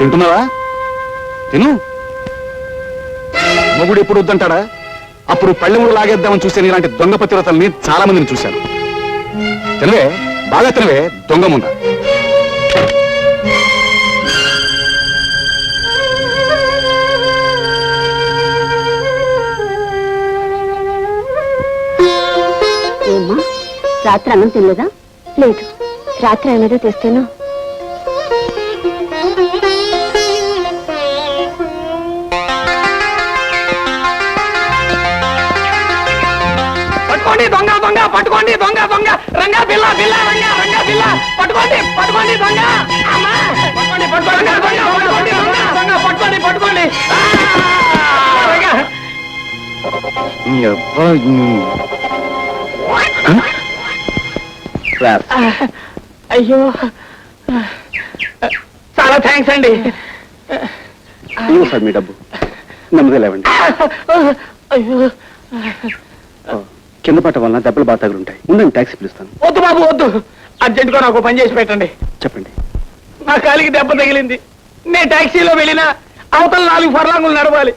తింటున్నావా? తిను. మొగుడు ఎప్పుడు వద్దంటాడా? అప్పుడు పళ్ళెముడు లాగేద్దామని చూస్తే ఇలాంటి దొంగ పతివ్రతల్ని చాలా మందిని చూశాను. తినవే? బాగా తినవే? దొంగ ముంద రాత్రి అన్నం తినలేదా? లేదు. రాత్రి ఏమేదో తెస్తేనో? పట్టుకోండి దొంగ దొంగ పట్టుకోండి దొంగ దొంగ. రంగ బిల్ల బిల్ల రంగ రంగ బిల్ల పట్టుకోండి పట్టుకోండి దొంగ. పట్టుకోండి పట్టుకోండి దొంగ పట్టుకోండి దొంగ. దొంగ పట్టుకోండి పట్టుకోండి. ఆ! రంగ. అయ్యో. చాలా థ్యాంక్స్ అండి. సార్ మీ డబ్బు. నెమ్మది లేవండి. అయ్యో. కింద పట్ట వలన దెబ్బలు బాగా తగులుంటాయి. ఉండండి ట్యాక్సీ పిలుస్తాను. వద్దు బాబు వద్దు. అర్జెంటుగా నాకు పని చేసి పెట్టండి. చెప్పండి. నా కాలికి దెబ్బ తగిలింది. నేను టాక్సీలో వెళ్ళినా అవతల నాలుగు ఫర్లాంగులు నడవాలి.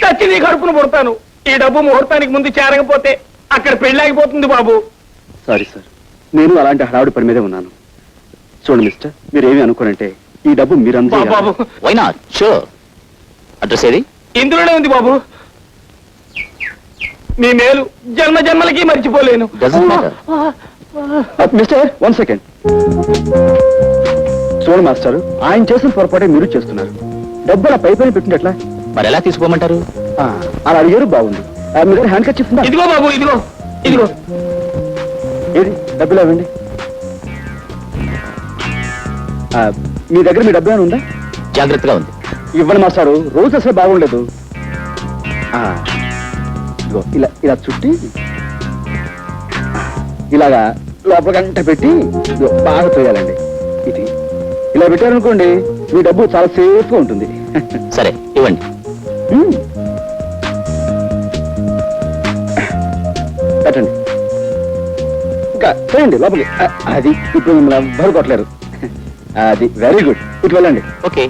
చచ్చి నీ కడుపును పుడతాను ఈ డబ్బు ముహూర్తానికి ముందు చేరకపోతే అక్కడ పెళ్ళాగిపోతుంది బాబు. సారీ సార్ నేను అలాంటి హడావుడి పని మీదే ఉన్నాను. చూడండి మిస్టర్ మీరు ఏమి అనుకోనంటే ఈ డబ్బు మీరు బాబు బాబు. వై నాట్ షూర్ అడ్రస్ ఏది? ఇందులోనే ఉంది బాబు. నీ మేలు జన్మ జన్మలకి మర్చిపోలేను. మిస్టర్ వన్ సెకండ్ చూడండి మాస్టర్ ఆయన చేసిన పొరపాటే మీరు చేస్తున్నారు. డబ్బు అలా పై పైన పెట్టింది ఎట్లా? మరి ఎలా తీసుకోమంటారు అలా అడిగారు బాగుంది. ఆ, మీ దగ్గర హ్యాండ్ కట్ ఉందా? ఇదిగో బాబు ఇదిగో ఇదిగో. ఏది? డబ్బులు ఇవ్వండి ఆ, మీ దగ్గర మీ డబ్బు ఏమైనా ఉందా? జాగ్రత్తగా ఉంది. ఇవ్వండి మాస్టారు రోజు అసలు బాగుండదు ఆ, ఇదిగో ఇలా ఇలా చుట్టి ఇలాగా లోపల గంట పెట్టి ఇదిగో బాగా తోయాలండి. ఇది ఇలా పెట్టారనుకోండి మీ డబ్బు చాలా సేఫ్గా ఉంటుంది. సరే ఇవ్వండి. పెట్టండి. ఇంకా చేయండి లోపలికి. అది ఇప్పుడు మిమ్మల్ని ఎవ్వరు కొట్టలేరు. అది వెరీ గుడ్ ఇటు వెళ్ళండి ఓకే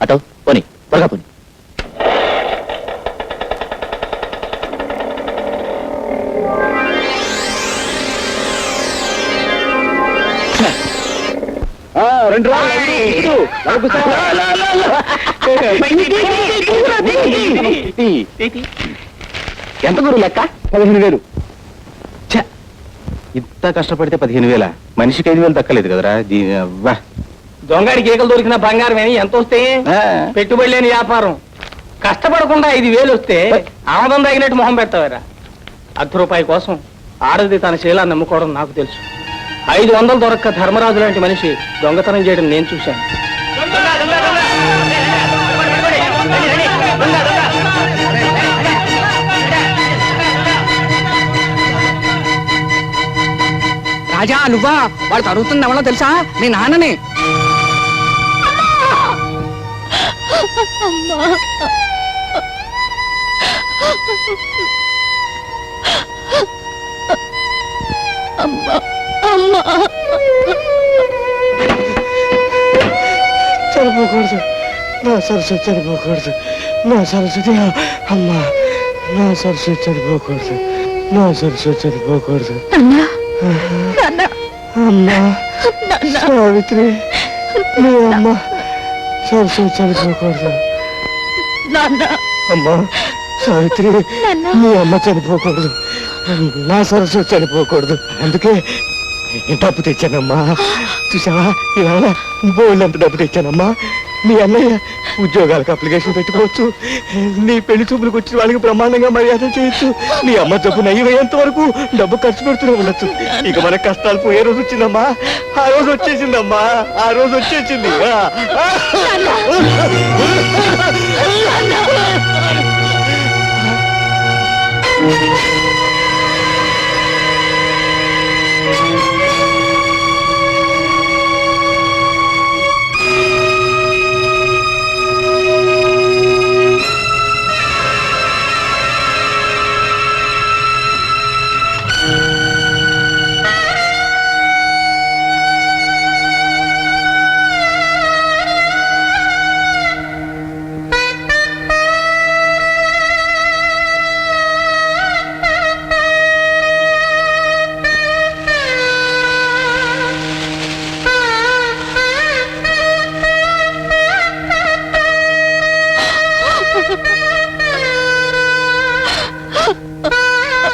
అటో పోనీ త్వరగా పోనీ రెండు. ఎంత గురు లెక్క? పదిహేను వేలు! ఇంత కష్టపడితే పదిహేను వేల? మనిషికి ఐదు వేలు దక్కలేదు కదరా. దొంగడి కేకలు దొరికిన బంగారం ఎంత వస్తే. పెట్టుబడి లేని వ్యాపారం. కష్టపడకుండా ఐదు వేలు వస్తే ఆమదం తగినట్టు మొహం పెడతావారా? అర్ధ రూపాయి కోసం ఆడది తన శీలాన్ని నమ్ముకోవడం నాకు తెలుసు. ఐదు వందలు దొరక్క ధర్మరాజు లాంటి మనిషి దొంగతనం చేయడం నేను చూశాను. రాజా నువ్వా? వాళ్ళు తరుగుతుంది ఎవరో తెలుసా? మీ నాన్నని. చనిపోకూడదు. నా సరస్వతి చనిపోకూడదు. నా సరస్వతి అమ్మా. నా సరస్వతి చనిపోకూడదు. నా సరస్వతి చనిపోకూడదు. అమ్మా. సావిత్రి నీ అమ్మ సరస్వతి చనిపోకూడదు. అమ్మా సావిత్రి నీ అమ్మ చనిపోకూడదు. నా సరస్వతి చనిపోకూడదు. అందుకే డబ్బు తెచ్చానమ్మా. చూసావా? ఇవాళ అంత డబ్బు తెచ్చానమ్మా. మీ అన్నయ్య ఉద్యోగాలకు అప్లికేషన్ పెట్టుకోవచ్చు. నీ పెళ్ళి చూపులకు వచ్చిన వాళ్ళకి బ్రహ్మాండంగా మర్యాద చేయొచ్చు. నీ అమ్మ జబ్బు నయ్యేంత వరకు డబ్బు ఖర్చు పెడుతూనే ఉండొచ్చు. ఇక మన కష్టాలు పోయే రోజు వచ్చిందమ్మా. ఆ రోజు వచ్చేసిందమ్మా. ఆ రోజు వచ్చేసింది. ఆ.